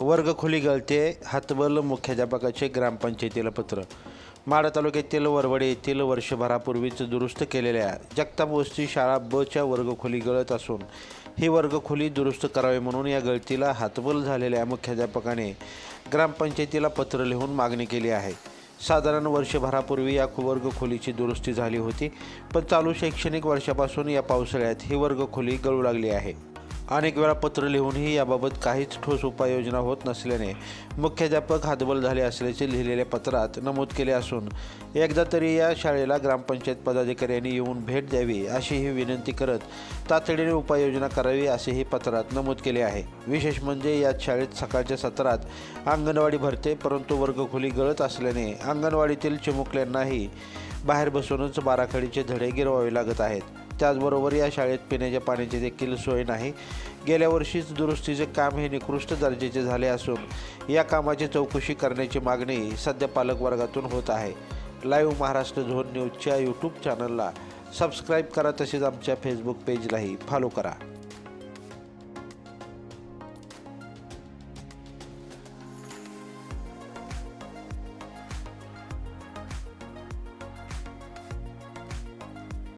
वर्गखोली गळते. हातबल मुख्याध्यापकाचे ग्रामपंचायतीला पत्र. माढा तालुक्यातील वरवडे येथील वर्षभरापूर्वीच दुरुस्त केलेल्या जगताप वस्ती शाळा बच्या वर्गखोली गळत असून ही वर्गखोली दुरुस्त करावी म्हणून या गळतीला हातबल झालेल्या मुख्याध्यापकाने ग्रामपंचायतीला पत्र लिहून मागणी केली आहे. साधारण वर्षभरापूर्वी या वर्गखोलीची दुरुस्ती झाली होती पण चालू शैक्षणिक वर्षापासून या पावसाळ्यात ही वर्गखोली गळू लागली आहे. अनेक वेळा पत्र लिहूनही याबाबत काहीच ठोस उपाययोजना होत नसल्याने मुख्याध्यापक हातबल झाले असल्याचे लिहिलेल्या पत्रात नमूद केले असून एकदा तरी या शाळेला ग्रामपंचायत पदाधिकाऱ्यांनी येऊन भेट द्यावी अशी ही विनंती करत तातडीने उपाययोजना करावी असेही पत्रात नमूद केले आहे. विशेष म्हणजे या शाळेत सकाळच्या सत्रात अंगणवाडी भरते परंतु वर्गखोली गळत असल्याने अंगणवाडीतील चिमुकल्यांनाही बाहेर बसूनच बाराखडीचे धडे गिरवावे लागत आहेत. त्याचबरोबर या शाळेत पिण्याच्या पाण्याची देखील सोय नाही. गेल्या वर्षीच दुरुस्तीचे काम हे निकृष्ट दर्जाचे झाले असून या कामाची चौकशी करण्याची मागणी सध्या पालक वर्गातून होत आहे. लाईव्ह महाराष्ट्र झोन न्यूजच्या यूट्यूब चॅनलला सबस्क्राईब करा तसेच आमच्या फेसबुक पेजलाही फॉलो करा.